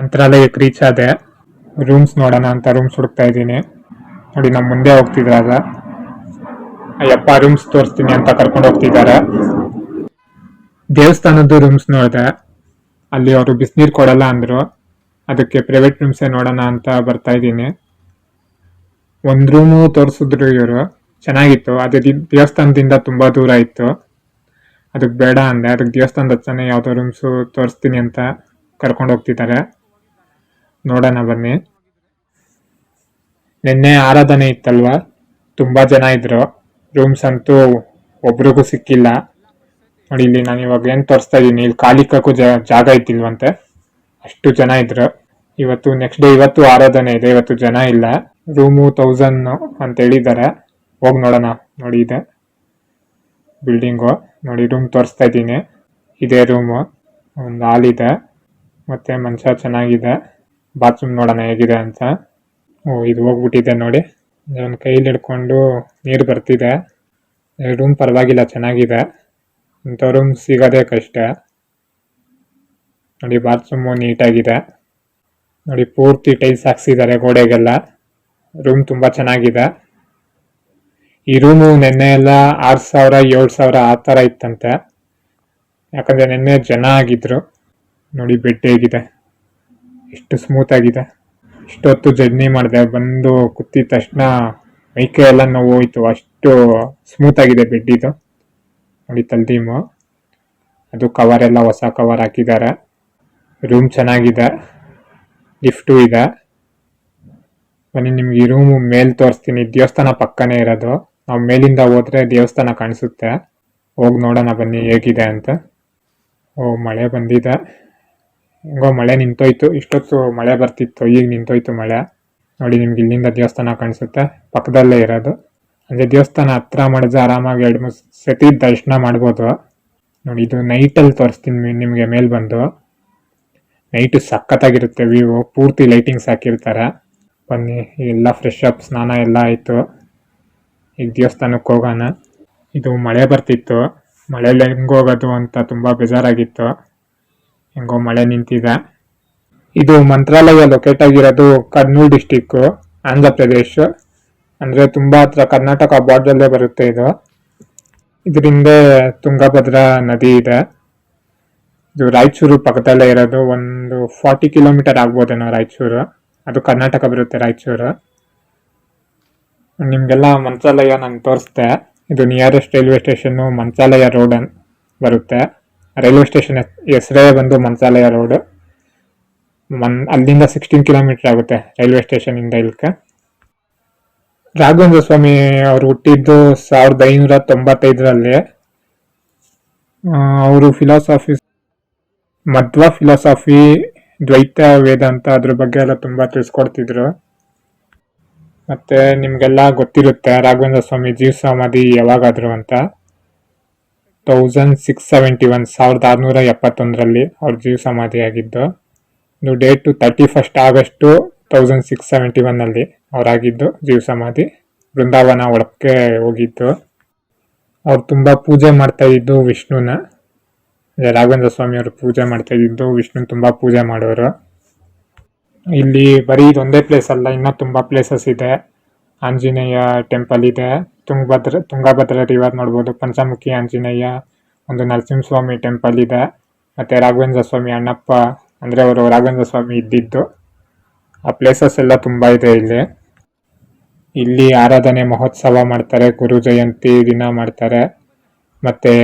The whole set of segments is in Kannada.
ಮಂತ್ರಾಲಯಕ್ಕೆ ರೀಚ್ ಆದೆ. ರೂಮ್ಸ್ ನೋಡೋಣ ಅಂತ ರೂಮ್ಸ್ ಹುಡುಕ್ತಾ ಇದ್ದೀನಿ. ನೋಡಿ ನಮ್ಮ ಮುಂದೆ ಹೋಗ್ತಿದ್ರಾಗ. ಅಯ್ಯಪ್ಪ ರೂಮ್ಸ್ ತೋರಿಸ್ತೀನಿ ಅಂತ ಕರ್ಕೊಂಡು ಹೋಗ್ತಿದ್ದಾರೆ. ದೇವಸ್ಥಾನದ್ದು ರೂಮ್ಸ್ ನೋಡಿದೆ. ಅಲ್ಲಿ ಅವರು ಬಿಸಿನೀರು ಕೊಡಲ್ಲ ಅಂದರು. ಅದಕ್ಕೆ ಪ್ರೈವೇಟ್ ರೂಮ್ಸೇ ನೋಡೋಣ ಅಂತ ಬರ್ತಾ ಇದ್ದೀನಿ. ಒಂದು ರೂಮು ತೋರಿಸಿದ್ರು ಇವರು. ಚೆನ್ನಾಗಿತ್ತು. ಅದು ದೇವಸ್ಥಾನದಿಂದ ತುಂಬ ದೂರ ಇತ್ತು. ಅದಕ್ಕೆ ಬೇಡ ಅಂದೆ. ಅದಕ್ಕೆ ದೇವಸ್ಥಾನದ ಹತ್ರನೇ ಯಾವುದೋ ರೂಮ್ಸು ತೋರಿಸ್ತೀನಿ ಅಂತ ಕರ್ಕೊಂಡು ಹೋಗ್ತಿದ್ದಾರೆ. ನೋಡೋಣ ಬನ್ನಿ. ನಿನ್ನೆ ಆರಾಧನೆ ಇತ್ತಲ್ವಾ? ತುಂಬ ಜನ ಇದ್ರು. ರೂಮ್ಸ್ ಅಂತೂ ಒಬ್ರಿಗೂ ಸಿಕ್ಕಿಲ್ಲ. ನೋಡಿ, ಇಲ್ಲಿ ನಾನು ಇವಾಗ ಏನು ತೋರಿಸ್ತಾ ಇದ್ದೀನಿ ಇಲ್ಲಿ ಕಾಲಿಕಕ್ಕೂ ಜಾಗ ಇತ್ತಿಲ್ವಂತೆ ಅಷ್ಟು ಜನ ಇದ್ರು. ಇವತ್ತು ನೆಕ್ಸ್ಟ್ ಡೇ ಇವತ್ತು ಆರಾಧನೆ ಇದೆ. ಇವತ್ತು ಜನ ಇಲ್ಲ. ರೂಮು ತೌಸಂಡ್ ಅಂತ ಹೇಳಿದ್ದಾರೆ. ಹೋಗಿ ನೋಡೋಣ. ನೋಡಿ, ಇದೆ. ಬಿಲ್ಡಿಂಗು. ನೋಡಿ, ರೂಮ್ ತೋರಿಸ್ತಾ ಇದ್ದೀನಿ ಇದೇ ರೂಮು. ಒಂದು ಹಾಲ್ ಇದೆ. ಮತ್ತೆ ಮನುಷ್ಯ ಚೆನ್ನಾಗಿದೆ. ಬಾತ್ರೂಮ್ ನೋಡೋಣ ಹೇಗಿದೆ ಅಂತ. ಓ, ಇದು ಹೋಗ್ಬಿಟ್ಟಿದೆ ನೋಡಿ. ನನ್ನ ಕೈಲಿ ಹಿಡ್ಕೊಂಡು ನೀರು ಬರ್ತಿದೆ. ರೂಮ್ ಪರವಾಗಿಲ್ಲ, ಚೆನ್ನಾಗಿದೆ. ಇಂಥ ರೂಮ್ ಸಿಗೋದೇ ಕಷ್ಟ. ನೋಡಿ ಬಾತ್ರೂಮು ನೀಟಾಗಿದೆ. ನೋಡಿ, ಪೂರ್ತಿ ಟೈಲ್ಸ್ ಹಾಕ್ಸಿದ್ದಾರೆ ಗೋಡೆಗೆಲ್ಲ. ರೂಮ್ ತುಂಬ ಚೆನ್ನಾಗಿದೆ. ಈ ರೂಮು ನಿನ್ನೆ ಎಲ್ಲ ಆರು ಸಾವಿರ, ಏಳು ಸಾವಿರ ಆ ಥರ ಇತ್ತಂತೆ. ಯಾಕಂದರೆ ನಿನ್ನೆ ಜನ ಆಗಿದ್ರು. ನೋಡಿ ಬೆಡ್ ಹೇಗಿದೆ. ಎಷ್ಟು ಸ್ಮೂತ್ ಆಗಿದೆ. ಇಷ್ಟೊತ್ತು ಜರ್ನಿ ಮಾಡಿದೆ, ಬಂದು ಕುತ್ತಿದ ತಕ್ಷಣ ಮೈಕೈ ಎಲ್ಲ ನೋವು ಅಷ್ಟು ಸ್ಮೂತ್ ಆಗಿದೆ ಬೆಡ್ ಇದು. ನೋಡಿ ತಲ್ದೀಮು ಅದು ಕವರ್ ಎಲ್ಲ ಹೊಸ ಕವರ್ ಹಾಕಿದ್ದಾರೆ ರೂಮ್ ಚೆನ್ನಾಗಿದೆ. ಲಿಫ್ಟು ಇದೆ. ಬನ್ನಿ, ನಿಮ್ಗೆ ಈ ರೂಮು ಮೇಲ್ ತೋರಿಸ್ತೀನಿ. ದೇವಸ್ಥಾನ ಪಕ್ಕನೇ ಇರೋದು. ನಾವು ಮೇಲಿಂದ ಹೋದ್ರೆ ದೇವಸ್ಥಾನ ಕಾಣಿಸುತ್ತೆ. ಹೋಗಿ ನೋಡೋಣ ಬನ್ನಿ ಹೇಗಿದೆ ಅಂತ. ಓ, ಮಳೆ ಬಂದಿದೆ. ಹೆಂಗೋ ಮಳೆ ನಿಂತೋಯ್ತು. ಇಷ್ಟೊತ್ತು ಮಳೆ ಬರ್ತಿತ್ತು. ಈಗ ನಿಂತೋಯ್ತು ಮಳೆ. ನೋಡಿ ನಿಮ್ಗೆ ಇಲ್ಲಿಂದ ದೇವಸ್ಥಾನ ಕಾಣಿಸುತ್ತೆ. ಪಕ್ಕದಲ್ಲೇ ಇರೋದು. ಅಂದರೆ ದೇವಸ್ಥಾನ ಹತ್ರ ಮಾಡಿದ್ರೆ ಆರಾಮಾಗಿ ಎರಡು ಮೂರು ಸತಿ ದರ್ಶನ ಮಾಡ್ಬೋದು. ನೋಡಿ ಇದು ನೈಟಲ್ಲಿ ತೋರಿಸ್ತೀನಿ ನಿಮಗೆ ಮೇಲೆ ಬಂದು. ನೈಟು ಸಖತ್ತಾಗಿರುತ್ತೆ ವ್ಯೂ ಪೂರ್ತಿ ಲೈಟಿಂಗ್ಸ್ ಹಾಕಿರ್ತಾರೆ. ಬನ್ನಿ, ಎಲ್ಲ ಫ್ರೆಶ್ ಅಪ್ ಸ್ನಾನ ಎಲ್ಲ ಆಯಿತು. ಈಗ ದೇವಸ್ಥಾನಕ್ಕೆ ಹೋಗೋಣ. ಇದು ಮಳೆ ಬರ್ತಿತ್ತು. ಮಳೆಯಲ್ಲಿ ಹೆಂಗೆ ಹೋಗೋದು ಅಂತ ತುಂಬ ಬೇಜಾರಾಗಿತ್ತು. ಹೆಂಗೋ ಮಳೆ ನಿಂತಿದೆ. ಇದು ಮಂತ್ರಾಲಯ ಲೊಕೇಟ್ ಆಗಿರೋದು ಕರ್ನೂಲ್ ಡಿಸ್ಟಿಕ್ಕು ಆಂಧ್ರ ಪ್ರದೇಶ್. ಅಂದರೆ ತುಂಬ ಹತ್ರ ಕರ್ನಾಟಕ ಬಾರ್ಡ್ರಲ್ಲೇ ಬರುತ್ತೆ ಇದು. ಇದರಿಂದ ತುಂಗಭದ್ರಾ ನದಿ ಇದೆ. ಇದು ರಾಯಚೂರು ಪಕ್ಕದಲ್ಲೇ ಇರೋದು. ಒಂದು ಫಾರ್ಟಿ ಕಿಲೋಮೀಟರ್ ಆಗ್ಬೋದೇನೋ ರಾಯಚೂರು. ಅದು ಕರ್ನಾಟಕ ಬರುತ್ತೆ ರಾಯಚೂರು. ನಿಮಗೆಲ್ಲ ಮಂತ್ರಾಲಯ ನಾನು ತೋರಿಸ್ದೆ ಇದು nearest railway station Mantralayam road ಬರುತ್ತೆ. ರೈಲ್ವೆ ಸ್ಟೇಷನ್ ಹೆಸರೇ ಬಂದು ಮಂತ್ರಾಲಯ ರೋಡ್. ಮನ್, ಅಲ್ಲಿಂದ ಸಿಕ್ಸ್ಟೀನ್ ಕಿಲೋಮೀಟರ್ ಆಗುತ್ತೆ ರೈಲ್ವೆ ಸ್ಟೇಷನಿಂದ ಇಲ್ಕೆ. ರಾಘವೇಂದ್ರ ಸ್ವಾಮಿ ಅವರು ಹುಟ್ಟಿದ್ದು ಸಾವಿರದ ಐನೂರ ತೊಂಬತ್ತೈದರಲ್ಲಿ ಅವರು ಫಿಲಾಸಫಿ ಮಧ್ವ ಫಿಲಾಸಫಿ ದ್ವೈತ ವೇದಾಂತ ಅದ್ರ ಬಗ್ಗೆ ಎಲ್ಲ ತುಂಬ ತಿಳಿಸ್ಕೊಡ್ತಿದ್ರು. ಮತ್ತೆ ನಿಮಗೆಲ್ಲ ಗೊತ್ತಿರುತ್ತೆ ರಾಘವೇಂದ್ರ ಸ್ವಾಮಿ ಜೀವ ಸಮಾಧಿ ಯಾವಾಗಾದ್ರು ಅಂತ. ತೌಸಂಡ್ ಸಿಕ್ಸ್ ಸೆವೆಂಟಿ ಒನ್ ಸಾವಿರದ ಆರುನೂರ ಎಪ್ಪತ್ತೊಂದರಲ್ಲಿ ಅವ್ರ ಜೀವ ಸಮಾಧಿ ಆಗಿದ್ದು ಇದು date thirty first August thousand six seventy ಒನ್ನಲ್ಲಿ ಅವರಾಗಿದ್ದು ಜೀವ ಸಮಾಧಿ, ಬೃಂದಾವನ ಒಳಕ್ಕೆ ಹೋಗಿದ್ದು. ಅವ್ರು ತುಂಬ ಪೂಜೆ ಮಾಡ್ತಾ ಇದ್ದು ವಿಷ್ಣುನ. ರಾಘವೇಂದ್ರ ಸ್ವಾಮಿ ಅವರು ಪೂಜೆ ಮಾಡ್ತಾ ಇದ್ದು ವಿಷ್ಣು ತುಂಬ ಪೂಜೆ ಮಾಡೋರು. ಇಲ್ಲಿ ಬರೀ ಇದೊಂದೇ ಪ್ಲೇಸ್ ಅಲ್ಲ, ಇನ್ನೂ ತುಂಬ ಪ್ಲೇಸಸ್ ಇದೆ. ಆಂಜನೇಯ ಟೆಂಪಲ್ ಇದೆ. ತುಂಗಭದ್ರ ತುಂಗಭದ್ರಾ ರಿವರ್ ನೋಡ್ಬೋದು. ಪಂಚಮುಖಿ, ಆಂಜನೇಯ, ಒಂದು ನರಸಿಂಹಸ್ವಾಮಿ ಟೆಂಪಲ್ ಇದೆ. ಮತ್ತು ರಾಘವೇಂದ್ರ ಸ್ವಾಮಿ ಅಣ್ಣಪ್ಪ, ಅಂದರೆ ಅವರು ರಾಘವೇಂದ್ರ ಸ್ವಾಮಿ ಇದ್ದಿದ್ದು. ಆ ಪ್ಲೇಸಸ್ ಎಲ್ಲ ತುಂಬ ಇದೆ ಇಲ್ಲಿ. ಇಲ್ಲಿ ಆರಾಧನೆ ಮಹೋತ್ಸವ ಮಾಡ್ತಾರೆ, ಗುರು ಜಯಂತಿ ದಿನ ಮಾಡ್ತಾರೆ. ಮತ್ತು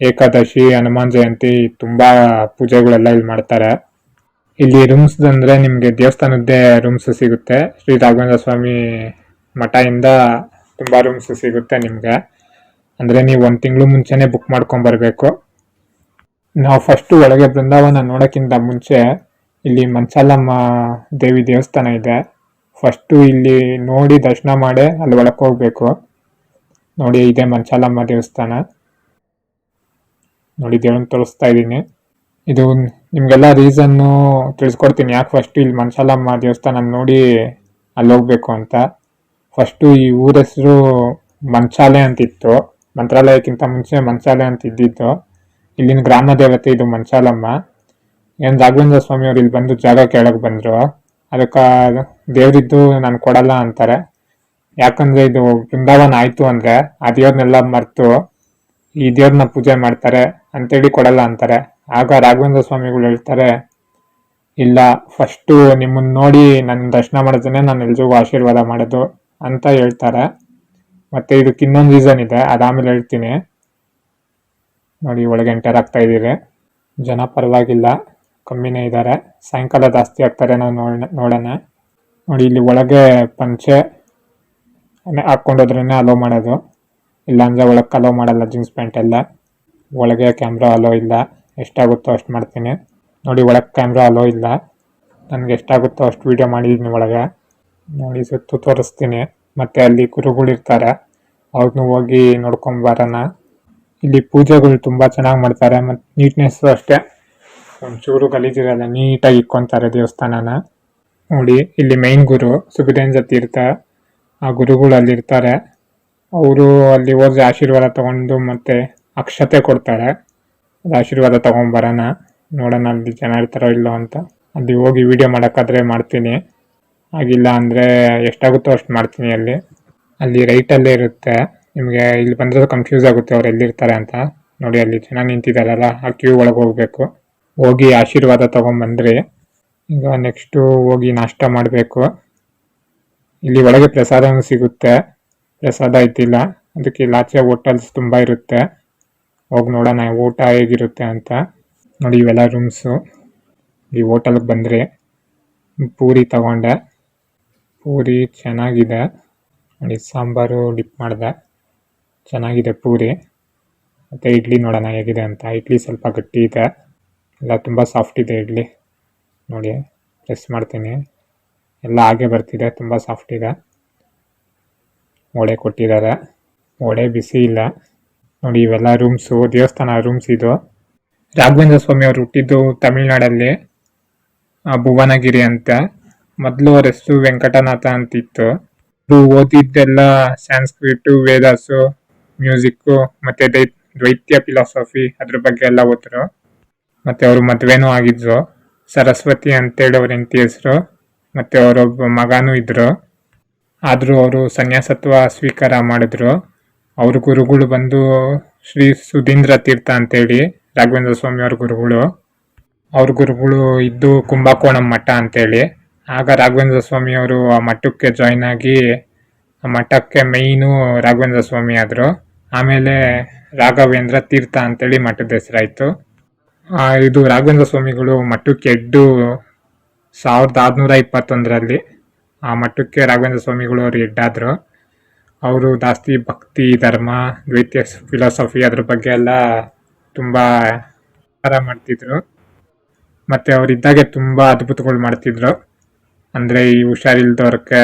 ಏಕಾದಶಿ, ಹನುಮಾನ್ ಜಯಂತಿ, ತುಂಬ ಪೂಜೆಗಳೆಲ್ಲ ಇಲ್ಲಿ ಮಾಡ್ತಾರೆ. ಇಲ್ಲಿ ರೂಮ್ಸ್ ಅಂದ್ರೆ ನಿಮಗೆ ದೇವಸ್ಥಾನದ್ದೇ ರೂಮ್ಸ್ ಸಿಗುತ್ತೆ. ಶ್ರೀ ರಾಘವೇಂದ್ರ ಸ್ವಾಮಿ ಮಠದಿಂದ ತುಂಬ ರೂಮ್ಸ್ ಸಿಗುತ್ತೆ ನಿಮಗೆ. ಅಂದರೆ ನೀವು ಒಂದು ತಿಂಗಳು ಮುಂಚೆನೇ ಬುಕ್ ಮಾಡ್ಕೊಂಬರ್ಬೇಕು. ನಾವು ಫಸ್ಟು ಒಳಗೆ ಬೃಂದಾವನ ನೋಡೋಕ್ಕಿಂತ ಮುಂಚೆ ಇಲ್ಲಿ ಮಂಚಾಲಮ್ಮ ದೇವಿ ದೇವಸ್ಥಾನ ಇದೆ. ಫಸ್ಟು ಇಲ್ಲಿ ನೋಡಿ ದರ್ಶನ ಮಾಡಿ ಅಲ್ಲಿ ಒಳಗೆ ಹೋಗಬೇಕು. ನೋಡಿ ಇದೆ ಮಂಚಾಲಮ್ಮ ದೇವಸ್ಥಾನ. ನೋಡಿ ದೇವರನ್ನ ತೋರಿಸ್ತಾ ಇದ್ದೀನಿ. ಇದು ನಿಮಗೆಲ್ಲ ರೀಸನ್ನು ತಿಳಿಸ್ಕೊಡ್ತೀನಿ. ಯಾಕೆ ಫಸ್ಟು ಇಲ್ಲಿ ಮಂಚಾಲಮ್ಮ ದೇವಸ್ಥಾನ ನೋಡಿ ಅಲ್ಲಿ ಹೋಗ್ಬೇಕು ಅಂತ. ಫಸ್ಟು ಈ ಊರ ಹೆಸರು ಮಂಚಾಲೆ ಅಂತಿತ್ತು. ಮಂತ್ರಾಲಯಕ್ಕಿಂತ ಮುಂಚೆ ಮಂಚಾಲೆ ಅಂತ ಇದ್ದಿತ್ತು ಇಲ್ಲಿನ ಗ್ರಾಮ ದೇವತೆ ಇದು ಮಂಚಾಲಮ್ಮ. ಏನು ರಾಘವೇಂದ್ರ ಸ್ವಾಮಿ ಅವ್ರು ಇಲ್ಲಿ ಬಂದು ಜಾಗ ಕೇಳಕ್ಕೆ ಬಂದರು. ಅದಕ್ಕೆ ದೇವರಿದ್ದು ನಾನು ಕೊಡಲ್ಲ ಅಂತಾರೆ. ಯಾಕಂದರೆ ಇದು ಬೃಂದಾವನ ಆಯಿತು ಅಂದರೆ ಆ ದೇವ್ರನ್ನೆಲ್ಲ ಮರೆತು ಈ ದೇವ್ರನ್ನ ಪೂಜೆ ಮಾಡ್ತಾರೆ ಅಂತೇಳಿ ಕೊಡಲ್ಲ ಅಂತಾರೆ. ಆಗ ರಾಘವೇಂದ್ರ ಸ್ವಾಮಿಗಳು ಹೇಳ್ತಾರೆ, ಇಲ್ಲ, ಫಸ್ಟು ನಿಮ್ಮನ್ನು ನೋಡಿ ನನ್ನ ದರ್ಶನ ಮಾಡಿದ್ರೆ ನಾನು ಎಲ್ರಿಗೂ ಆಶೀರ್ವಾದ ಮಾಡೋದು. ಅಂತ ಹೇಳ್ತಾರೆ. ಮತ್ತೆ ಇದಕ್ಕೆ ಇನ್ನೊಂದು ರೀಸನ್ ಇದೆ. ಅದಾಮೇಲೆ ಹೇಳ್ತೀನಿ. ನೋಡಿ, ಒಳಗೆ ಎಂಟರ್ ಆಗ್ತಾ ಇದ್ದೀರಿ. ಜನ ಪರವಾಗಿಲ್ಲ. ಕಮ್ಮಿನೇ ಇದ್ದಾರೆ. ಸಾಯಂಕಾಲ ಜಾಸ್ತಿ ಆಗ್ತಾರೆ ನಾವು ನೋಡ, ನೋಡೋಣ. ನೋಡಿ, ಇಲ್ಲಿ ಒಳಗೆ ಪಂಚೆ ಹಾಕ್ಕೊಂಡೋದ್ರೇ ಅಲೋ ಮಾಡೋದು. ಇಲ್ಲಾಂದರೆ ಒಳಗೆ ಅಲೋ ಮಾಡಲ್ಲ ಜೀನ್ಸ್ ಪ್ಯಾಂಟ್ ಎಲ್ಲ. ಒಳಗೆ ಕ್ಯಾಮ್ರಾ ಅಲೋ ಇಲ್ಲ. ಎಷ್ಟಾಗುತ್ತೋ ಅಷ್ಟು ಮಾಡ್ತೀನಿ. ನೋಡಿ ಒಳಗೆ ಕ್ಯಾಮ್ರಾ ಅಲೋ ಇಲ್ಲ. ನನಗೆ ಎಷ್ಟಾಗುತ್ತೋ ಅಷ್ಟು ವೀಡಿಯೋ ಮಾಡಿದ್ದೀನಿ ಒಳಗೆ. ನೋಡಿ ಸುತ್ತು ತೋರಿಸ್ತೀನಿ. ಮತ್ತೆ ಅಲ್ಲಿ ಗುರುಗಳಿರ್ತಾರೆ ಅವ್ರನ್ನೂ ಹೋಗಿ ನೋಡ್ಕೊಂಬರೋಣ ಇಲ್ಲಿ ಪೂಜೆಗಳು ತುಂಬ ಚೆನ್ನಾಗಿ ಮಾಡ್ತಾರೆ. ಮತ್ತು ನೀಟ್ನೆಸ್ಸು ಅಷ್ಟೇ. ಒಂಚೂರು ಗಲೀಜಿರಲ್ಲ ನೀಟಾಗಿ ಇಕ್ಕೊಂತಾರೆ ದೇವಸ್ಥಾನನ. ನೋಡಿ, ಇಲ್ಲಿ ಮೈನ್ ಗುರು ಸುಬಿರೇನ್ ಜೊತೆ ಇರ್ತಾರೆ. ಆ ಗುರುಗಳು ಅಲ್ಲಿ ಇರ್ತಾರೆ. ಅವರು ಅಲ್ಲಿ ಹೋದ್ರೆ ಆಶೀರ್ವಾದ ತಗೊಂಡು ಮತ್ತೆ ಅಕ್ಷತೆ ಕೊಡ್ತಾರೆ. ಅದು ಆಶೀರ್ವಾದ ತಗೊಂಬರೋಣ ನೋಡೋಣ ಅಲ್ಲಿ ಜನ ಇರ್ತಾರೋ ಇಲ್ಲೋ ಅಂತ. ಅಲ್ಲಿ ಹೋಗಿ ವಿಡಿಯೋ ಮಾಡೋಕ್ಕಾದ್ರೆ ಮಾಡ್ತೀನಿ. ಆಗಿಲ್ಲ ಅಂದರೆ ಎಷ್ಟಾಗುತ್ತೋ ಅಷ್ಟು ಮಾಡ್ತೀನಿ ಅಲ್ಲಿ. ಅಲ್ಲಿ ರೈಟಲ್ಲೇ ಇರುತ್ತೆ. ನಿಮಗೆ ಇಲ್ಲಿ ಬಂದರೆ ಕನ್ಫ್ಯೂಸ್ ಆಗುತ್ತೆ ಅವ್ರು ಎಲ್ಲಿರ್ತಾರೆ ಅಂತ. ನೋಡಿ ಅಲ್ಲಿ ಚೆನ್ನಾಗಿ ನಿಂತಿದ್ದಾರಲ್ಲ ಆ ಕ್ಯೂ ಒಳಗೆ ಹೋಗಬೇಕು. ಹೋಗಿ ಆಶೀರ್ವಾದ ತೊಗೊಂಬಂದ್ರಿ. ಈಗ ನೆಕ್ಸ್ಟು ಹೋಗಿ ನಾಷ್ಟ ಮಾಡಬೇಕು. ಇಲ್ಲಿ ಒಳಗೆ ಪ್ರಸಾದನೂ ಸಿಗುತ್ತೆ. ಪ್ರಸಾದ ಇದ್ದಿಲ್ಲ. ಅದಕ್ಕೆ ಇಲ್ಲಿ ಆಚೆ ಹೋಟೆಲ್ಸ್ ತುಂಬ ಇರುತ್ತೆ. ಹೋಗಿ ನೋಡೋಣ, ಊಟ ಹೇಗಿರುತ್ತೆ ಅಂತ. ನೋಡಿ ಇವೆಲ್ಲ ರೂಮ್ಸು ಈ ಹೋಟೆಲ್ಗೆ ಬಂದ್ರಿ. ಪೂರಿ ತಗೊಂಡೆ. ಪೂರಿ ಚೆನ್ನಾಗಿದೆ. ನೋಡಿ, ಸಾಂಬಾರು ಡಿಪ್ ಮಾಡಿದೆ. ಚೆನ್ನಾಗಿದೆ ಪೂರಿ. ಮತ್ತು ಇಡ್ಲಿ ನೋಡೋಣ ಹೇಗಿದೆ ಅಂತ. ಇಡ್ಲಿ ಸ್ವಲ್ಪ ಗಟ್ಟಿ ಇದೆ. ಎಲ್ಲ ತುಂಬ ಸಾಫ್ಟ್ ಇದೆ ಇಡ್ಲಿ. ನೋಡಿ ಪ್ರೆಸ್ ಮಾಡ್ತೀನಿ. ಎಲ್ಲ ಹಾಗೆ ಬರ್ತಿದೆ, ತುಂಬ ಸಾಫ್ಟ್ ಇದೆ. ವಡೆ ಕೊಟ್ಟಿದ್ದಾರೆ. ವಡೆ ಬಿಸಿ ಇಲ್ಲ. ನೋಡಿ, ಇವೆಲ್ಲ ರೂಮ್ಸು ದೇವಸ್ಥಾನ ರೂಮ್ಸ್ ಇದು. ರಾಘವೇಂದ್ರ ಸ್ವಾಮಿ ಅವರು ಹುಟ್ಟಿದ್ದು ತಮಿಳ್ನಾಡಲ್ಲಿ ಭುವನಗಿರಿ ಅಂತ. ಮೊದಲು ಅವ್ರ ಹೆಸರು ವೆಂಕಟನಾಥ ಅಂತಿತ್ತು. ಅವರು ಓದಿದ್ದೆಲ್ಲ ಸ್ಯಾನ್ಸ್ಕ್ರಿಟ್ ವೇದಾಸು ಮ್ಯೂಸಿಕ್ಕು ಮತ್ತು ದೈ- ದ್ವೈತ್ಯ ಫಿಲಾಸಫಿ ಅದ್ರ ಬಗ್ಗೆ ಎಲ್ಲ ಓದ್ರು. ಮತ್ತು ಅವರು ಮದ್ವೆನೂ ಆಗಿದ್ರು. ಸರಸ್ವತಿ ಅಂತೇಳಿ ಅವ್ರ ಹೆಂಡತಿ ಹೆಸರು. ಮತ್ತು ಅವರೊಬ್ಬ ಮಗನೂ ಇದ್ದರು ಆದರೂ ಅವರು ಸನ್ಯಾಸತ್ವ ಸ್ವೀಕಾರ ಮಾಡಿದ್ರು. ಅವ್ರ ಗುರುಗಳು ಬಂದು ಶ್ರೀ ಸುಧೀಂದ್ರ ತೀರ್ಥ ಅಂತೇಳಿ ರಾಘವೇಂದ್ರ ಸ್ವಾಮಿ ಅವ್ರ ಗುರುಗಳು. ಅವ್ರ ಗುರುಗಳು ಇದ್ದು ಕುಂಭಕೋಣಂ ಮಠ ಅಂತೇಳಿ. ಆಗ ರಾಘವೇಂದ್ರ ಸ್ವಾಮಿ ಅವರು ಆ ಮಠಕ್ಕೆ ಜಾಯ್ನ್ ಆಗಿ ಆ ಮಠಕ್ಕೆ ಮೈನು ರಾಘವೇಂದ್ರ ಸ್ವಾಮಿ ಆದರು. ಆಮೇಲೆ ರಾಘವೇಂದ್ರ ತೀರ್ಥ ಅಂತೇಳಿ ಮಠದ ಹೆಸರಾಯಿತು. ಇದು ರಾಘವೇಂದ್ರ ಸ್ವಾಮಿಗಳು ಮಠಕ್ಕೆ ಎಡ್ಡು ಸಾವಿರದ ಆರುನೂರ ಇಪ್ಪತ್ತೊಂದರಲ್ಲಿ ಆ ಮಠಕ್ಕೆ ರಾಘವೇಂದ್ರ ಸ್ವಾಮಿಗಳು ಅವರು ಎಡ್ಡಾದರು ಅವರು ಜಾಸ್ತಿ ಭಕ್ತಿ, ಧರ್ಮ, ದ್ವೈತ್ಯ ಫಿಲಾಸಫಿ ಅದ್ರ ಬಗ್ಗೆ ಎಲ್ಲ ತುಂಬ ವಿಚಾರ ಮಾಡ್ತಿದ್ರು. ಮತ್ತು ಅವರಿದ್ದಾಗೆ ತುಂಬ ಅದ್ಭುತಗಳು ಮಾಡ್ತಿದ್ರು. ಅಂದರೆ ಈ ಹುಷಾರಿಲ್ದವ್ರಕ್ಕೆ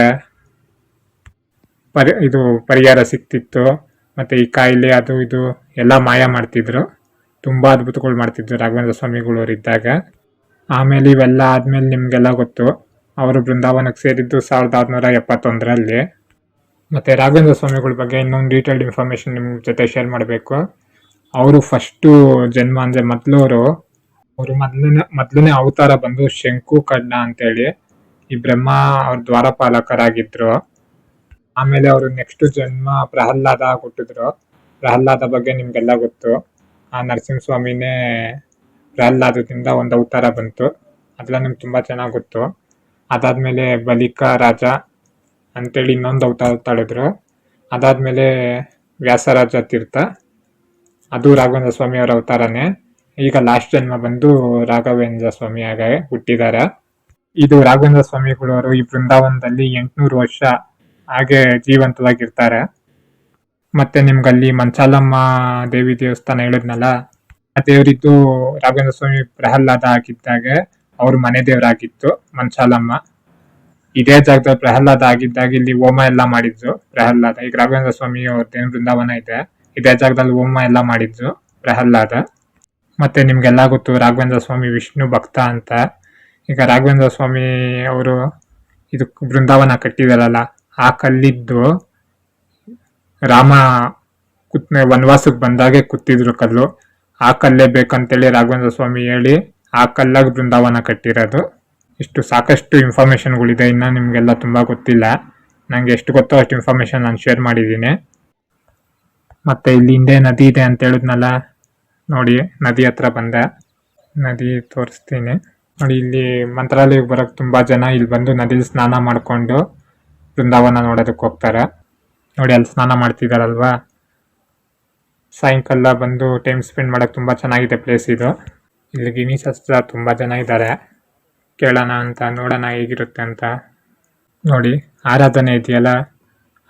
ಪರಿ, ಇದು ಪರಿಹಾರ ಸಿಗ್ತಿತ್ತು ಮತ್ತು ಈ ಕಾಯಿಲೆ ಅದು ಇದು ಎಲ್ಲ ಮಾಯ ಮಾಡ್ತಿದ್ರು. ತುಂಬ ಅದ್ಭುತಗಳು ಮಾಡ್ತಿದ್ರು ರಾಘವೇಂದ್ರ ಸ್ವಾಮಿಗಳು ಅವರಿದ್ದಾಗ ಆಮೇಲೆ ಇವೆಲ್ಲ ಆದಮೇಲೆ ನಿಮಗೆಲ್ಲ ಗೊತ್ತು. ಅವರು ಬೃಂದಾವನಕ್ಕೆ ಸೇರಿದ್ದು ಸಾವಿರದ ಆರುನೂರ ಎಪ್ಪತ್ತೊಂದರಲ್ಲಿ. ಮತ್ತು ರಾಘವೇಂದ್ರ ಸ್ವಾಮಿಗಳ ಬಗ್ಗೆ ಇನ್ನೊಂದು ಡೀಟೇಲ್ಡ್ ಇನ್ಫಾರ್ಮೇಷನ್ ನಿಮ್ಮ ಜೊತೆ ಶೇರ್ ಮಾಡಬೇಕು. ಅವರು ಫಸ್ಟು ಜನ್ಮ ಅಂದರೆ ಅವರು ಅವರು ಮೊದಲನೇ ಮೊದಲನೇ ಅವತಾರ ಬಂದು ಶಂಕು ಕಡ್ಡ ಅಂತೇಳಿ. ಈ ಬ್ರಹ್ಮ ಅವ್ರ ದ್ವಾರಪಾಲಕರಾಗಿದ್ರು. ಆಮೇಲೆ ಅವರು ನೆಕ್ಸ್ಟ್ ಜನ್ಮ ಪ್ರಹ್ಲಾದ ಹುಟ್ಟಿದ್ರು ಪ್ರಹ್ಲಾದ ಬಗ್ಗೆ ನಿಮ್ಗೆಲ್ಲ ಗೊತ್ತು. ಆ ನರಸಿಂಹಸ್ವಾಮಿನೇ ಪ್ರಹ್ಲಾದದಿಂದ ಒಂದು ಅವತಾರ ಬಂತು. ಅದೆಲ್ಲ ನಿಮ್ಗೆ ತುಂಬ ಚೆನ್ನಾಗಿ ಗೊತ್ತು. ಅದಾದಮೇಲೆ ಬಲಿಕ ರಾಜ ಅಂತೇಳಿ ಇನ್ನೊಂದು ಅವತಾರ ತಳೆದ್ರು. ಅದಾದಮೇಲೆ ವ್ಯಾಸರಾಜ ತೀರ್ಥ. ಅದು ರಾಘವೇಂದ್ರ ಸ್ವಾಮಿ ಅವರ ಅವತಾರನೇ. ಈಗ ಲಾಸ್ಟ್ ಜನ್ಮ ಬಂದು ರಾಘವೇಂದ್ರ ಸ್ವಾಮಿ ಆಗ ಹುಟ್ಟಿದ್ದಾರೆ. ಇದು ರಾಘವೇಂದ್ರ ಸ್ವಾಮಿಗಳು ಅವರು ಈ ಬೃಂದಾವನದಲ್ಲಿ ಎಂಟುನೂರು ವರ್ಷ ಹಾಗೆ ಜೀವಂತವಾಗಿರ್ತಾರೆ. ಮತ್ತೆ ನಿಮ್ಗಲ್ಲಿ ಮಂಚಾಲಮ್ಮ ದೇವಿ ದೇವಸ್ಥಾನ ಹೇಳಿದ್ನಲ್ಲ, ಆ ದೇವರಿದ್ದು ರಾಘವೇಂದ್ರ ಸ್ವಾಮಿ ಪ್ರಹ್ಲಾದ ಆಗಿದ್ದಾಗ ಅವ್ರ ಮನೆ ದೇವರಾಗಿತ್ತು ಮಂಚಾಲಮ್ಮ. ಇದೇ ಜಾಗದಲ್ಲಿ ಪ್ರಹ್ಲಾದ ಆಗಿದ್ದಾಗ ಇಲ್ಲಿ ಹೋಮ ಎಲ್ಲ ಮಾಡಿದ್ರು ಪ್ರಹ್ಲಾದ. ಈಗ ರಾಘವೇಂದ್ರ ಸ್ವಾಮಿ ಅವ್ರದ್ದೇನು ಬೃಂದಾವನ ಇದೆ, ಇದೇ ಜಾಗದಲ್ಲಿ ಹೋಮ ಎಲ್ಲ ಮಾಡಿದ್ರು ಪ್ರಹ್ಲಾದ. ಮತ್ತೆ ನಿಮ್ಗೆಲ್ಲ ಗೊತ್ತು ರಾಘವೇಂದ್ರ ಸ್ವಾಮಿ ವಿಷ್ಣು ಭಕ್ತ ಅಂತ. ಈಗ ರಾಘವೇಂದ್ರ ಸ್ವಾಮಿ ಅವರು ಇದು ಬೃಂದಾವನ ಕಟ್ಟಿದಾರಲ್ಲ, ಆ ಕಲ್ಲಿದ್ದು ರಾಮ ಕುತ್ ವನವಾಸಕ್ಕೆ ಬಂದಾಗೆ ಕುತ್ತಿದ್ರು ಕಲ್ಲು. ಆ ಕಲ್ಲೇ ಬೇಕಂತೇಳಿ ರಾಘವೇಂದ್ರ ಸ್ವಾಮಿ ಹೇಳಿ ಆ ಕಲ್ಲಾಗಿ ಬೃಂದಾವನ ಕಟ್ಟಿರೋದು. ಇಷ್ಟು ಸಾಕಷ್ಟು ಇನ್ಫಾರ್ಮೇಷನ್ಗಳಿದೆ ಇನ್ನೂ ನಿಮಗೆಲ್ಲ ತುಂಬ ಗೊತ್ತಿಲ್ಲ. ನನಗೆ ಎಷ್ಟು ಗೊತ್ತೋ ಅಷ್ಟು ಇನ್ಫಾರ್ಮೇಷನ್ ನಾನು ಶೇರ್ ಮಾಡಿದ್ದೀನಿ. ಮತ್ತು ಇಲ್ಲಿ ಹಿಂದೆ ನದಿ ಇದೆ ಅಂತ ಹೇಳಿದ್ನಲ್ಲ, ನೋಡಿ, ನದಿ ಹತ್ರ ಬಂದೆ. ನದಿ ತೋರಿಸ್ತೀನಿ. ನೋಡಿ, ಇಲ್ಲಿ ಮಂತ್ರಾಲಯಕ್ಕೆ ಬರೋಕ್ಕೆ ತುಂಬ ಜನ ಇಲ್ಲಿ ಬಂದು ನದಿಲಿ ಸ್ನಾನ ಮಾಡಿಕೊಂಡು ಬೃಂದಾವನ ನೋಡೋದಕ್ಕೆ ಹೋಗ್ತಾರೆ. ನೋಡಿ, ಅಲ್ಲಿ ಸ್ನಾನ ಮಾಡ್ತಿದಾರಲ್ವಾ? ಸಾಯಂಕಾಲ ಬಂದು ಟೈಮ್ ಸ್ಪೆಂಡ್ ಮಾಡೋಕ್ಕೆ ತುಂಬ ಚೆನ್ನಾಗಿದೆ ಪ್ಲೇಸ್ ಇದು. ಇಲ್ಲಿ ಗಿಣಿ ಶಾಸ್ತ್ರ ತುಂಬ ಜನ ಇದ್ದಾರೆ. ಕೇಳೋಣ ಅಂತ, ನೋಡೋಣ ಹೇಗಿರುತ್ತೆ ಅಂತ. ನೋಡಿ, ಆರಾಧನೆ ಇದೆಯಲ್ಲ?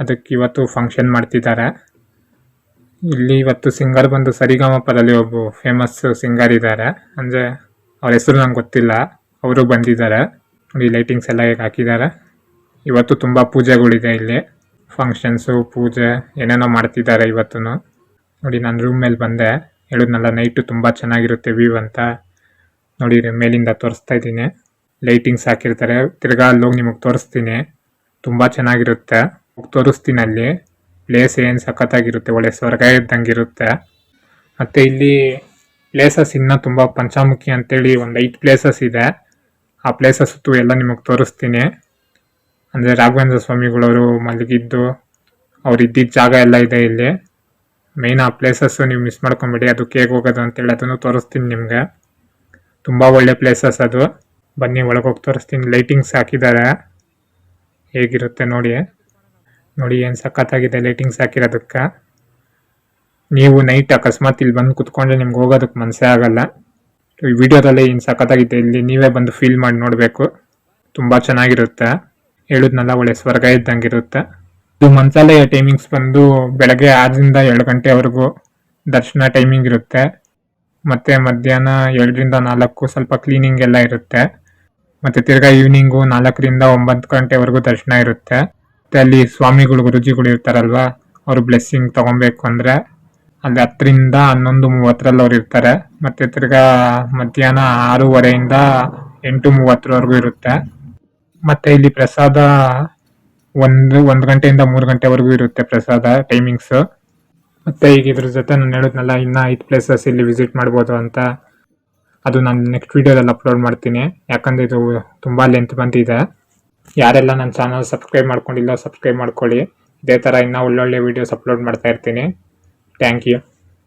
ಅದಕ್ಕೆ ಇವತ್ತು ಫಂಕ್ಷನ್ ಮಾಡ್ತಿದ್ದಾರೆ. ಇಲ್ಲಿ ಇವತ್ತು ಸಿಂಗರ್ ಬಂದು ಸರಿಗಮಪದಲ್ಲಿ ಒಬ್ಬ ಫೇಮಸ್ ಸಿಂಗರ್ ಇದ್ದಾರೆ. ಅಂದರೆ ಅವ್ರ ಹೆಸರು ನಂಗೆ ಗೊತ್ತಿಲ್ಲ. ಅವರು ಬಂದಿದ್ದಾರೆ. ನೋಡಿ ಲೈಟಿಂಗ್ಸ್ ಎಲ್ಲ ಹೇಗೆ ಹಾಕಿದ್ದಾರೆ. ಇವತ್ತು ತುಂಬ ಪೂಜೆಗಳಿದೆ ಇಲ್ಲಿ. ಫಂಕ್ಷನ್ಸು ಪೂಜೆ, ಏನೇನೋ ಮಾಡ್ತಿದ್ದಾರೆ ಇವತ್ತು ನೋಡಿ, ನಾನು ರೂಮ್ ಮೇಲೆ ಬಂದೆ. ಹೇಳಿದ್ನಲ್ಲ ನೈಟು ತುಂಬ ಚೆನ್ನಾಗಿರುತ್ತೆ ವ್ಯೂ ಅಂತ. ನೋಡಿ ಮೇಲಿಂದ ತೋರಿಸ್ತಾ ಇದ್ದೀನಿ. ಲೈಟಿಂಗ್ಸ್ ಹಾಕಿರ್ತಾರೆ. ತಿರ್ಗಾ ಅಲ್ಲಿ ಹೋಗಿ ನಿಮಗೆ ತೋರಿಸ್ತೀನಿ. ತುಂಬ ಚೆನ್ನಾಗಿರುತ್ತೆ. ತೋರಿಸ್ತೀನಿ ಅಲ್ಲಿ. ಪ್ಲೇಸ್ ಏನು ಸಖತ್ತಾಗಿರುತ್ತೆ, ಒಳ್ಳೆ ಸ್ವರ್ಗ ಇದ್ದಂಗೆ ಇರುತ್ತೆ ಮತ್ತು ಇಲ್ಲಿ ಪ್ಲೇಸಸ್ ಇನ್ನೂ ತುಂಬ ಪಂಚಾಮುಖಿ ಅಂತೇಳಿ ಒಂದು ಐದು ಪ್ಲೇಸಸ್ ಇದೆ. ಆ ಪ್ಲೇಸಸ್ ಎಲ್ಲ ನಿಮಗೆ ತೋರಿಸ್ತೀನಿ. ಅಂದರೆ ರಾಘವೇಂದ್ರ ಸ್ವಾಮಿಗಳವರು ಮಲಗಿದ್ದು ಅವ್ರು ಇದ್ದಿದ್ದ ಜಾಗ ಎಲ್ಲ ಇದೆ ಇಲ್ಲಿ. ಮೇಯ್ನ್ ಆ ಪ್ಲೇಸಸ್ಸು ನೀವು ಮಿಸ್ ಮಾಡ್ಕೊಂಬೇಡಿ ಅದಕ್ಕೆ ಹೇಗೆ ಹೋಗೋದು ಅಂತೇಳಿ ಅದನ್ನು ತೋರಿಸ್ತೀನಿ ನಿಮಗೆ. ತುಂಬ ಒಳ್ಳೆ ಪ್ಲೇಸಸ್ ಅದು. ಬನ್ನಿ ಒಳಗೆ ಹೋಗಿ ತೋರಿಸ್ತೀನಿ. ಲೈಟಿಂಗ್ಸ್ ಹಾಕಿದ್ದಾರೆ. ಹೇಗಿರುತ್ತೆ ನೋಡಿ. ನೋಡಿ ಏನು ಸಖತ್ತಾಗಿದೆ ಲೈಟಿಂಗ್ಸ್ ಹಾಕಿರೋದಕ್ಕೆ. ನೀವು ನೈಟ್ ಅಕಸ್ಮಾತ್ ಇಲ್ಲಿ ಬಂದು ಕುತ್ಕೊಂಡ್ರೆ ನಿಮ್ಗೆ ಹೋಗೋದಕ್ಕೆ ಮನಸ್ಸೇ ಆಗಲ್ಲ. ಈ ವಿಡಿಯೋದಲ್ಲೇ ಏನು ಸಖತ್ತಾಗಿದೆ. ಇಲ್ಲಿ ನೀವೇ ಬಂದು ಫೀಲ್ ಮಾಡಿ ನೋಡಬೇಕು. ತುಂಬ ಚೆನ್ನಾಗಿರುತ್ತೆ. ಹೇಳಿದ್ನಲ್ಲ ಒಳ್ಳೆ ಸ್ವರ್ಗ ಇದ್ದಂಗೆ ಇರುತ್ತೆ ಇದು ಮಂತ್ರಾಲಯ ಟೈಮಿಂಗ್ಸ್ ಬಂದು ಬೆಳಗ್ಗೆ ಆರರಿಂದ ಏಳು ಗಂಟೆವರೆಗೂ ದರ್ಶನ ಟೈಮಿಂಗ್ ಇರುತ್ತೆ. ಮತ್ತು ಮಧ್ಯಾಹ್ನ ಏಳರಿಂದ ನಾಲ್ಕು ಸ್ವಲ್ಪ ಕ್ಲೀನಿಂಗ್ ಎಲ್ಲ ಇರುತ್ತೆ. ಮತ್ತು ತಿರ್ಗಾ ಈವ್ನಿಂಗು ನಾಲ್ಕರಿಂದ ಒಂಬತ್ತು ಗಂಟೆವರೆಗೂ ದರ್ಶನ ಇರುತ್ತೆ. ಮತ್ತು ಅಲ್ಲಿ ಸ್ವಾಮಿಗಳು, ಗುರುಜಿಗಳು ಇರ್ತಾರಲ್ವಾ, ಅವರು ಬ್ಲೆಸ್ಸಿಂಗ್ ತೊಗೊಬೇಕು ಅಂದ್ರೆ. ಅಲ್ಲಿ ಹತ್ತರಿಂದ ಹನ್ನೊಂದು ಮೂವತ್ತರಲ್ಲಿ ಅವ್ರು ಇರ್ತಾರೆ. ಮತ್ತೆ ತಿರ್ಗಾ ಮಧ್ಯಾಹ್ನ ಆರೂವರೆಯಿಂದ ಎಂಟು ಮೂವತ್ತರವರೆಗೂ ಇರುತ್ತೆ. ಮತ್ತೆ ಇಲ್ಲಿ ಪ್ರಸಾದ ಒಂದು ಒಂದು ಗಂಟೆಯಿಂದ ಮೂರು ಗಂಟೆವರೆಗೂ ಇರುತ್ತೆ ಪ್ರಸಾದ ಟೈಮಿಂಗ್ಸು ಮತ್ತೆ ಈಗ ಇದ್ರ ಜೊತೆ ನಾನು ಹೇಳಿದ್ನಲ್ಲ, ಇನ್ನೂ ಐದು ಪ್ಲೇಸಸ್ ಇಲ್ಲಿ ವಿಸಿಟ್ ಮಾಡ್ಬೋದು ಅಂತ. ಅದು ನಾನು ನೆಕ್ಸ್ಟ್ ವಿಡಿಯೋದಲ್ಲಿ ಅಪ್ಲೋಡ್ ಮಾಡ್ತೀನಿ. ಯಾಕಂದರೆ ಇದು ತುಂಬ ಲೆಂತ್ ಬಂದಿದೆ. ಯಾರೆಲ್ಲ ನನ್ನ ಚಾನಲ್ ಸಬ್ಸ್ಕ್ರೈಬ್ ಮಾಡ್ಕೊಂಡಿಲ್ಲ ಸಬ್ಸ್ಕ್ರೈಬ್ ಮಾಡ್ಕೊಳ್ಳಿ. ಇದೇ ಥರ ಇನ್ನೂ ಒಳ್ಳೊಳ್ಳೆ ವೀಡಿಯೋಸ್ ಅಪ್ಲೋಡ್ ಮಾಡ್ತಾ ಇರ್ತೀನಿ. Thank you.